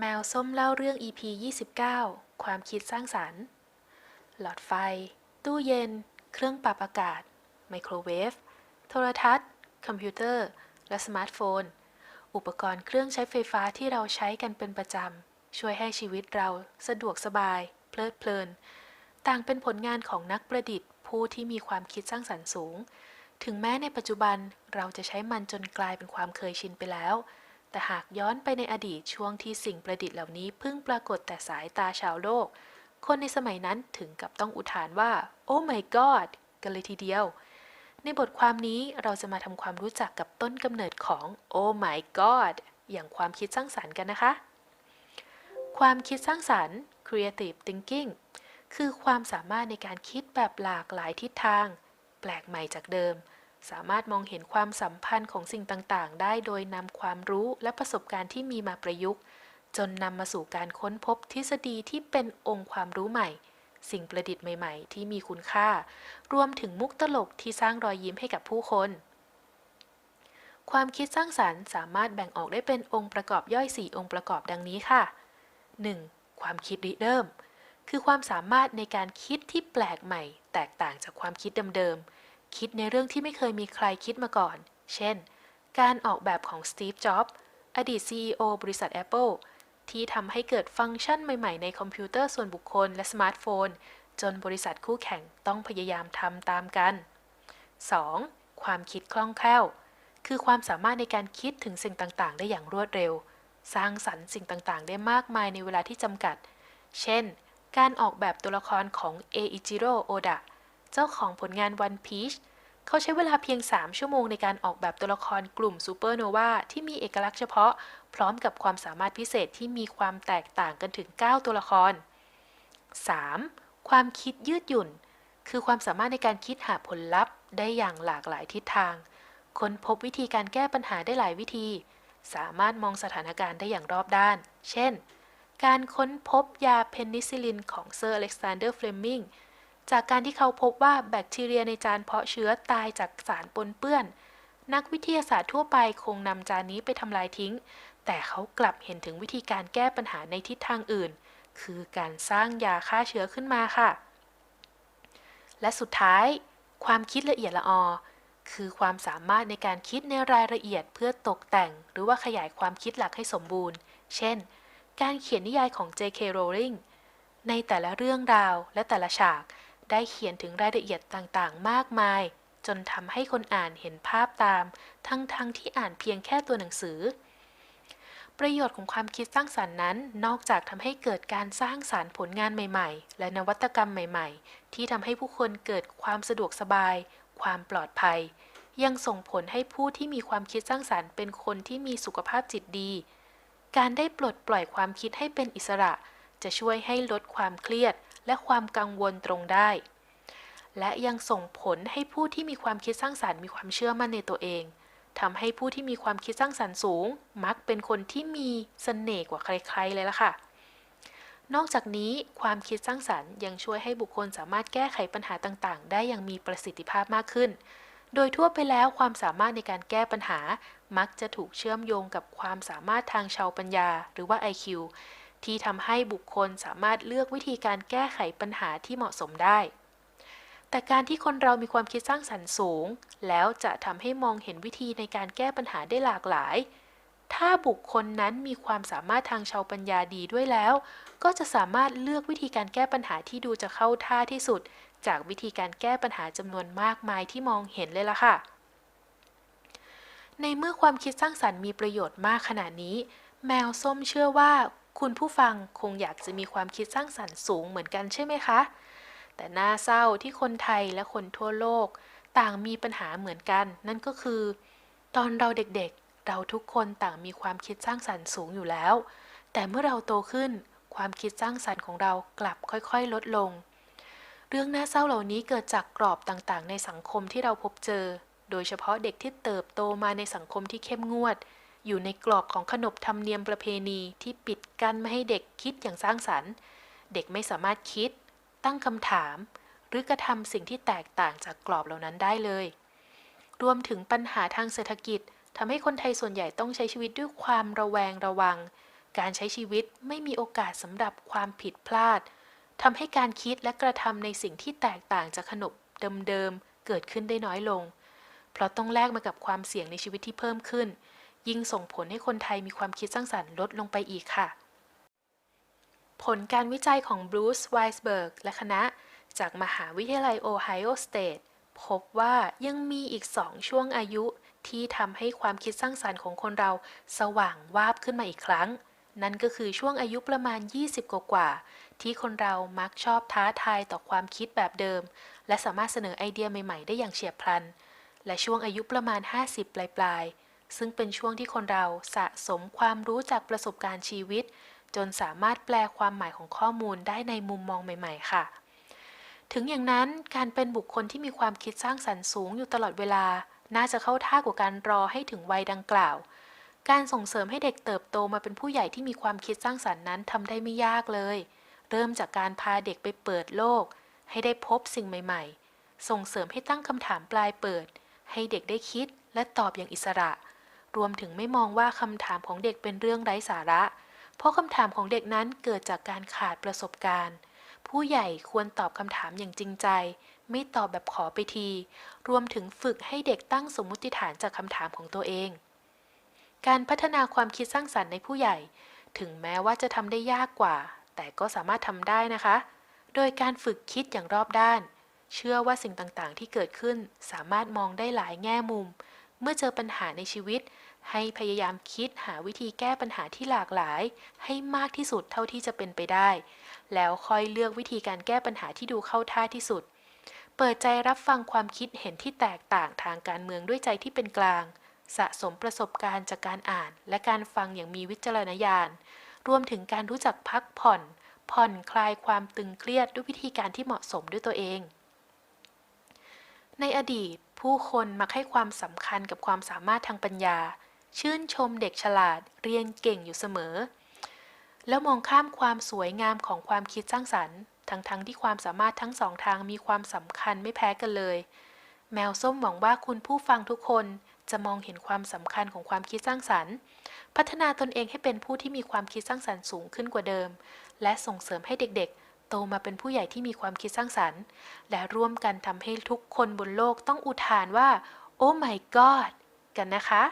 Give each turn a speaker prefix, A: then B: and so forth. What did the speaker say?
A: แมวส้มเล่าเรื่อง EP 29 ความคิดสร้างสรรค์ หลอดไฟ ตู้เย็น เครื่องปรับอากาศ ไมโครเวฟ โทรทัศน์ คอมพิวเตอร์ และสมาร์ทโฟน อุปกรณ์เครื่องใช้ไฟฟ้าที่เราใช้กันเป็นประจำ ช่วยให้ชีวิตเราสะดวกสบาย เพลิดเพลิน ต่างเป็นผลงานของนักประดิษฐ์ ผู้ที่มีความคิดสร้างสรรค์สูง ถึงแม้ในปัจจุบันเราจะใช้มันจนกลายเป็นความเคยชินไปแล้ว แต่หากย้อนไปในอดีตช่วงที่สิ่งประดิษฐ์เหล่านี้เพิ่งปรากฏแต่สายตาชาวโลก คนในสมัยนั้นถึงกับต้องอุทานว่า โอ้ my god กันเลยทีเดียว ในบทความนี้เราจะมาทำความรู้จักกับต้นกำเนิดของ โอ้ my god อย่างความคิดสร้างสรรค์กันนะคะ ความคิดสร้างสรรค์ creative thinking คือความสามารถในการคิดแบบหลากหลายทิศทาง แปลกใหม่จากเดิม สามารถมองเห็นความสัมพันธ์ของสิ่งต่างๆ ได้โดยนำความรู้และประสบการณ์ที่มีมาประยุกต์ จนนำมาสู่การค้นพบทฤษฎีที่เป็นองค์ความรู้ใหม่ สิ่งประดิษฐ์ใหม่ๆ ที่มีคุณค่า รวมถึงมุกตลกที่สร้างรอยยิ้มให้กับผู้คน ความคิดสร้างสรรค์สามารถแบ่งออกได้เป็นองค์ประกอบย่อย 4 องค์ประกอบดังนี้ค่ะ 1. ความคิดริเริ่ม คือความสามารถในการคิดที่แปลกใหม่ แตกต่างจากความคิดเดิมๆ คิดในเรื่องที่ไม่เคยมีใครคิดมาก่อน เช่น การออกแบบของสตีฟ จ็อบส์ อดีต CEO บริษัท Apple ที่ทำให้เกิดฟังก์ชันใหม่ ๆ ในคอมพิวเตอร์ส่วนบุคคลและสมาร์ทโฟน จนบริษัทคู่แข่งต้องพยายามทำตามกัน 2. ความคิดคล่องแคล่ว คือความสามารถในการคิดถึงสิ่งต่างๆ ได้อย่างรวดเร็ว สร้างสรรค์สิ่งต่างๆ ได้มากมายในเวลาที่จำกัด เช่น การออกแบบตัวละครของเออิจิโร่โอดะ เจ้าของผลงาน One Piece เขาใช้เวลาเพียง 3 ชั่วโมงในการออกแบบตัวละครกลุ่มซูเปอร์โนวาที่มีเอกลักษณ์เฉพาะ พร้อมกับความสามารถพิเศษที่มีความแตกต่างกันถึง 9 ตัวละคร 3. ความคิดยืดหยุ่น คือความสามารถในการคิดหาผลลัพธ์ ได้อย่างหลากหลายทิศทาง ค้นพบวิธีการแก้ปัญหาได้หลายวิธี สามารถมองสถานการณ์ได้อย่างรอบด้าน เช่น การค้นพบยาเพนิซิลินของเซอร์อเล็กซานเดอร์เฟลมิง จากการที่เขาพบว่าแบคทีเรียในจานเพาะเชื้อตายจากสารปนเปื้อน นักวิทยาศาสตร์ทั่วไปคงนำจานนี้ไปทำลายทิ้ง แต่เขากลับเห็นถึงวิธีการแก้ปัญหาในทิศทางอื่น คือการสร้างยาฆ่าเชื้อขึ้นมาค่ะ และสุดท้าย ความคิดละเอียดละออคือความสามารถในการคิดในรายละเอียดเพื่อตกแต่ง หรือว่าขยายความคิดหลักให้สมบูรณ์ เช่น การเขียนนิยายของ J.K. Rowling ในแต่ละเรื่องราวและแต่ละฉาก ได้เขียนถึงรายละเอียดต่างๆ มากมาย จนทำให้คนอ่านเห็นภาพตาม ทั้งๆทที่อ่านเพียงแค่ตัวหนังสือ ประโยชน์ของความคิดสร้างสรรค์นั้น นอกจากทำให้เกิดการสร้างสารรค์ผลงานใหม่ๆ และนวัตกรรมใหม่ๆ ที่ทำให้ผู้คนเกิดความสะดวกสบาย ความปลอดภัย ยังส่งผลให้ผู้ที่มีความคิดสร้างสรรค์ เป็นคนที่มีสุขภาพจิตดี การได้ปลดปล่อยความคิดให้เป็นอิสระ จะช่วยให้ลดความเครียด และความกังวลตรงได้ และยังส่งผลให้ผู้ที่มีความคิดสร้างสรรค์มีความเชื่อมั่นในตัวเองทำให้ผู้ที่มีความคิดสร้างสรรค์สูง มักเป็นคนที่มีเสน่ห์กว่าใครๆเลยล่ะค่ะ นอกจากนี้ความคิดสร้างสรรค์ยังช่วยให้บุคคลสามารถแก้ไขปัญหาต่างๆ ได้อย่างมีประสิทธิภาพมากขึ้น โดยทั่วไปแล้วความสามารถในการแก้ปัญหา มักจะถูกเชื่อมโยงกับความสามารถทางชาวปัญญา หรือว่า IQ ที่ทำให้บุคคลสามารถเลือกวิธีการแก้ไขปัญหาที่เหมาะสมได้ แต่การที่คนเรามีความคิดสร้างสรรค์สูง แล้วจะทำให้มองเห็นวิธีในการแก้ปัญหาได้หลากหลาย ถ้าบุคคลนั้นมีความสามารถทางชาวปัญญาดีด้วยแล้ว ก็จะสามารถเลือกวิธีการแก้ปัญหาที่ดูจะเข้าท่าที่สุด จากวิธีการแก้ปัญหาจำนวนมากมายที่มองเห็นเลยล่ะค่ะในเมื่อความคิดสร้างสรรค์มีประโยชน์มากขนาดนี้ แมวส้มเชื่อว่า คุณผู้ฟังคงอยากจะมีความคิดสร้างสรรค์สูงเหมือนกันใช่ไหมคะ แต่น่าเศร้าที่คนไทยและคนทั่วโลก ต่างมีปัญหาเหมือนกัน นั่นก็คือ ตอนเราเด็กๆ เราทุกคนต่างมีความคิดสร้างสรรค์สูงอยู่แล้ว แต่เมื่อเราโตขึ้น ความคิดสร้างสรรค์ของเรากลับค่อยๆ ลดลง เรื่องน่าเศร้าเหล่านี้เกิดจากกรอบต่างๆ ในสังคมที่เราพบเจอ โดยเฉพาะเด็กที่เติบโตมาในสังคมที่เข้มงวด อยู่ในกรอบของขนบธรรมเนียมประเพณีที่ปิดกั้นไม่ให้เด็กคิดอย่างสร้างสรรค์ เด็กไม่สามารถคิด ตั้งคำถาม หรือกระทำสิ่งที่แตกต่างจากกรอบเหล่านั้นได้เลย รวมถึงปัญหาทางเศรษฐกิจทำให้คนไทยส่วนใหญ่ต้องใช้ชีวิตด้วยความระแวงระวัง การใช้ชีวิตไม่มีโอกาสสำหรับความผิดพลาดทำให้การคิดและกระทำในสิ่งที่แตกต่างจากขนบเดิมๆเกิดขึ้นได้น้อยลง เพราะต้องแลกมากับความเสี่ยงในชีวิตที่เพิ่มขึ้น ยิ่งส่งผลให้คนไทยมีความคิดสร้างสรรค์ลดลงไปอีกค่ะ ผลการวิจัยของบรูซไวส์เบิร์กและคณะ จากมหาวิทยาลัยโอไฮโอสเตทพบว่ายังมีอีกสองช่วงอายุที่ทำให้ความคิดสร้างสรรค์ของคนเราสว่างวาบขึ้นมาอีกครั้ง นั่นก็คือช่วงอายุประมาณ 20 กว่ากว่า ที่คนเรามักชอบท้าทายต่อความคิดแบบเดิม และสามารถเสนอไอเดียใหม่ ๆ ได้อย่างเฉียบพลัน และช่วงอายุประมาณ 50 ปลายๆ ซึ่งเป็นช่วงที่คนเราสะสมความรู้จากประสบการณ์ชีวิต จนสามารถแปลความหมายของข้อมูลได้ในมุมมองใหม่ ๆ ค่ะ ถึงอย่างนั้นการเป็นบุคคลที่มีความคิดสร้างสรรค์สูงอยู่ตลอดเวลา น่าจะเข้าท่ากว่าการรอให้ถึงวัยดังกล่าว การส่งเสริมให้เด็กเติบโตมาเป็นผู้ใหญ่ที่มีความคิดสร้างสรรค์นั้นทำได้ไม่ยากเลย เริ่มจากการพาเด็กไปเปิดโลก ให้ได้พบสิ่งใหม่ ๆ ส่งเสริมให้ตั้งคำถามปลายเปิด ให้เด็กได้คิดและตอบอย่างอิสระ รวมถึงไม่มองว่าคำถามของเด็กเป็นเรื่องไร้สาระ เพราะคำถามของเด็กนั้นเกิดจากการขาดประสบการณ์ ผู้ใหญ่ควรตอบคำถามอย่างจริงใจ ไม่ตอบแบบขอไปที รวมถึงฝึกให้เด็กตั้งสมมติฐานจากคำถามของตัวเอง การพัฒนาความคิดสร้างสรรค์ในผู้ใหญ่ ถึงแม้ว่าจะทำได้ยากกว่า แต่ก็สามารถทำได้นะคะ โดยการฝึกคิดอย่างรอบด้าน เชื่อว่าสิ่งต่างๆ ที่เกิดขึ้นสามารถมองได้หลายแง่มุมเมื่อเจอปัญหาในชีวิต ให้พยายามคิดหาวิธีแก้ปัญหาที่หลากหลาย ให้มากที่สุดเท่าที่จะเป็นไปได้ แล้วค่อยเลือกวิธีการแก้ปัญหาที่ดูเข้าท่าที่สุด เปิดใจรับฟังความคิดเห็นที่แตกต่างทางการเมืองด้วยใจที่เป็นกลาง สะสมประสบการณ์จากการอ่าน และการฟังอย่างมีวิจารณญาณ รวมถึงการรู้จักพักผ่อน ผ่อนคลายความตึงเครียดด้วยวิธีการที่เหมาะสมด้วยตัวเอง ในอดีตผู้คนมักให้ความสำคัญกับความสามารถทางปัญญา ชื่นชมเด็กฉลาดเรียนเก่งอยู่เสมอ แล้วมองข้ามความสวยงามของความคิดสร้างสรรค์ ทั้งๆทที่ความสามารถทั้งสองทางมีความสำคัญไม่แพ้กันเลย แมวส้มหวังว่าคุณผู้ฟังทุกคนจะมองเห็นความสำคัญของความคิดสร้างสรรค์ พัฒนาตนเองให้เป็นผู้ที่มีความคิดสร้างสรรค์สูงขึ้นกว่าเดิม และส่งเสริมให้เด็กๆโตมาเป็นผู้ใหญ่ที่มีความคิดสร้างสรรค์ และร่วมกันทำให้ทุกคนบนโลกต้องอุทานว่า โอ้ my god กันนะคะ